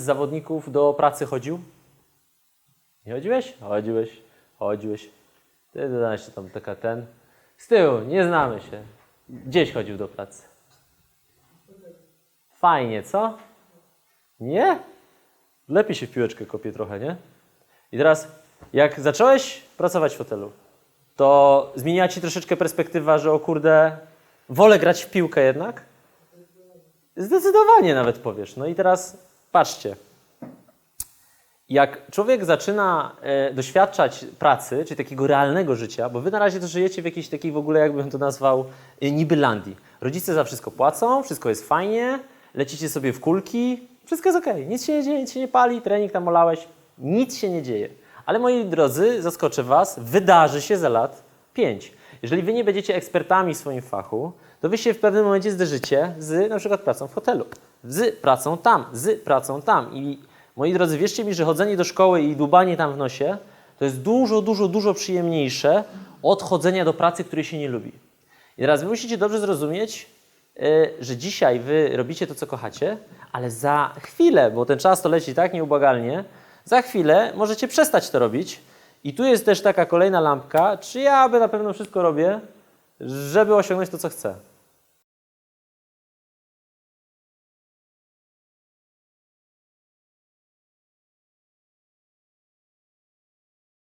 z zawodników do pracy chodził? Nie chodziłeś? Chodziłeś, chodziłeś. Ty dodałeś się tam taka ten. Z tyłu, nie znamy się. Gdzieś chodził do pracy. Fajnie, co? Nie? Lepiej się w piłeczkę kopie trochę, nie? I teraz, jak zacząłeś pracować w hotelu, to zmieniła ci troszeczkę perspektywa, że o kurde, wolę grać w piłkę jednak? Zdecydowanie nawet powiesz. No i teraz patrzcie. Jak człowiek zaczyna e, doświadczać pracy, czy takiego realnego życia, bo wy na razie to żyjecie w jakiejś takiej w ogóle, jakbym to nazwał, e, nibylandii. Rodzice za wszystko płacą, wszystko jest fajnie, lecicie sobie w kulki, wszystko jest okej, nic się nie dzieje, nic się nie pali, trening tam olałeś, nic się nie dzieje. Ale moi drodzy, zaskoczę was, wydarzy się za lat 5. Jeżeli wy nie będziecie ekspertami w swoim fachu, to wy się w pewnym momencie zderzycie z na przykład pracą w hotelu, z pracą tam, z pracą tam. I moi drodzy, wierzcie mi, że chodzenie do szkoły i dłubanie tam w nosie to jest dużo, dużo, dużo przyjemniejsze od chodzenia do pracy, której się nie lubi. I teraz wy musicie dobrze zrozumieć, y, że dzisiaj wy robicie to, co kochacie, ale za chwilę, bo ten czas to leci tak nieubłagalnie, za chwilę możecie przestać to robić. I tu jest też taka kolejna lampka, czy ja aby na pewno wszystko robię, żeby osiągnąć to, co chcę.